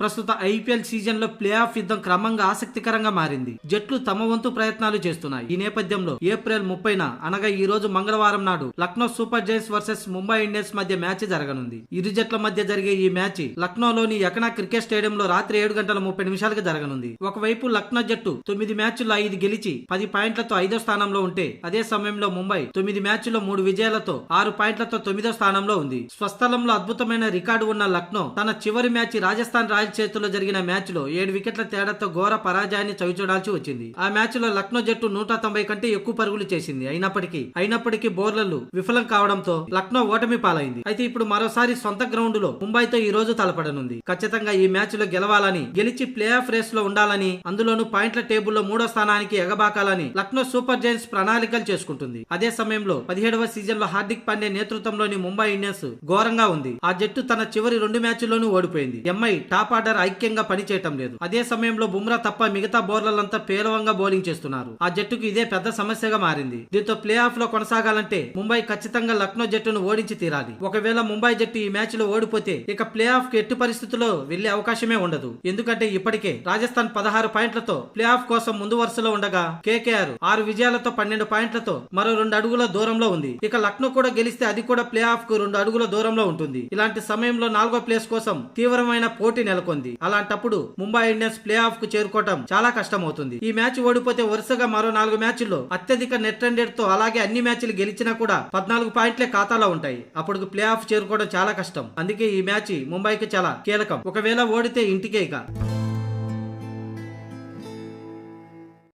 ప్రస్తుత ఐపీఎల్ సీజన్లో play of యుద్ధం క్రమంగా ఆసక్తికరంగా మారింది. జట్లు తమ వంతు ప్రయత్నాలు చేస్తున్నాయి. ఈ నేపథ్యంలో ఏప్రిల్ ముప్పైన అనగా ఈ రోజు మంగళవారం నాడు Lucknow super giants versus Mumbai Indians మధ్య మ్యాచ్ జరగనుంది. ఇరు జట్ల మధ్య జరిగే ఈ మ్యాచ్ లక్నోలోని యకనా క్రికెట్ స్టేడియంలో రాత్రి ఏడు గంటల ముప్పై నిమిషాలకు జరగనుంది. ఒకవైపు లక్నో జట్టు తొమ్మిది మ్యాచ్ల్లో ఐదు గెలిచి పది పాయింట్లతో ఐదో స్థానంలో ఉంటే అదే సమయంలో ముంబై తొమ్మిది మ్యాచ్ల్లో మూడు విజయాలతో ఆరు పాయింట్లతో తొమ్మిదో స్థానంలో ఉంది. స్వస్థలంలో అద్భుతమైన రికార్డు ఉన్న లక్నో తన చివరి మ్యాచ్ రాజస్థాన్ రాయల్ చేతుల్లో జరిగిన మ్యాచ్లో ఏడు వికెట్ల తేడాతో ఘోర పరాజయాన్ని చవిచూడాల్సి వచ్చింది. ఆ మ్యాచ్లో లక్నో జట్టు నూట తొంభై కంటే ఎక్కువ పరుగులు చేసింది. అయినప్పటికీ అయినప్పటికీ బౌలర్లు విఫలం కావడంతో లక్నో ఓటమి పాలైంది. అయితే ఇప్పుడు మరోసారి సొంత గ్రౌండ్లో ముంబైతో ఈ రోజు తలపడనుంది. ఖచ్చితంగా ఈ మ్యాచ్లో గెలవాలని గెలిచి ప్లే ఆఫ్ రేస్లో ఉండాలని అందులోనూ పాయింట్ల టేబుల్లో మూడో స్థానానికి ఎగబాకాలని లక్నో సూపర్ జైన్స్ ప్రణాళికలు చేసుకుంటుంది. అదే సమయంలో పదిహేడవ సీజన్లో హార్దిక్ పాండే నేతృత్వంలోని ముంబై ఇండియన్స్ ఘోరంగా ఉంది. ఆ జట్టు తన చివరి రెండు మ్యాచ్ల్లోనూ ఓడిపోయింది. ఎంఐ టాప్ ఆర్డర్ ఐక్యంగా పనిచేయటం లేదు. అదే సమయంలో బుమ్రా తప్ప మిగతా బౌలర్లంతా పేలవంగా బౌలింగ్ చేస్తున్నారు. ఆ జట్టుకు ఇదే పెద్ద సమస్యగా మారింది. దీంతో ప్లే ఆఫ్లో కొనసాగాలంటే ముంబై ఖచ్చితంగా లక్నో జట్టును ఓడించి తీరాలి. ఒకవేళ ముంబై జట్టు ఈ మ్యాచ్లో ఓడిపోతే ఇక ప్లే ఆఫ్కి ఎట్టి పరిస్థితుల్లో వెళ్ళే అవకాశమే ఉండదు. ఎందుకంటే ఇప్పటికే రాజస్థాన్ పదహారు పాయింట్లతో ప్లే ఆఫ్ కోసం ముందు వరుసలో ఉండగా కేకేఆర్ ఆరు విజయాలతో పన్నెండు పాయింట్లతో మరో రెండు అడుగుల దూరంలో ఉంది. ఇక లక్నో కూడా గెలిస్తే అది కూడా ప్లే ఆఫ్కు రెండు అడుగుల దూరంలో ఉంటుంది. ఇలాంటి సమయంలో నాలుగో ప్లేస్ కోసం తీవ్రమైన పోటీ నెలకొంది. అలాంటప్పుడు ముంబై ఇండియన్స్ ప్లే ఆఫ్కు చేరుకోవటం చాలా కష్టం అవుతుంది ఈ మ్యాచ్ ఓడిపోతే వరుసగా మరో నాలుగు మ్యాచ్ల్లో అత్యధిక నెట్ రన్ రేట్తో అలాగే అన్ని మ్యాచ్లు గెలిచినా కూడా పద్నాలుగు పాయింట్లే ఖాతాలో ఉంటాయి. అప్పుడు ప్లే ఆఫ్ చేరుకోవడం చాలా కష్టం. అందుకే ఈ మ్యాచ్ ముంబైకి చాలా కీలకం. ఒకవేళ ఓడితే ఇంటికే ఇక.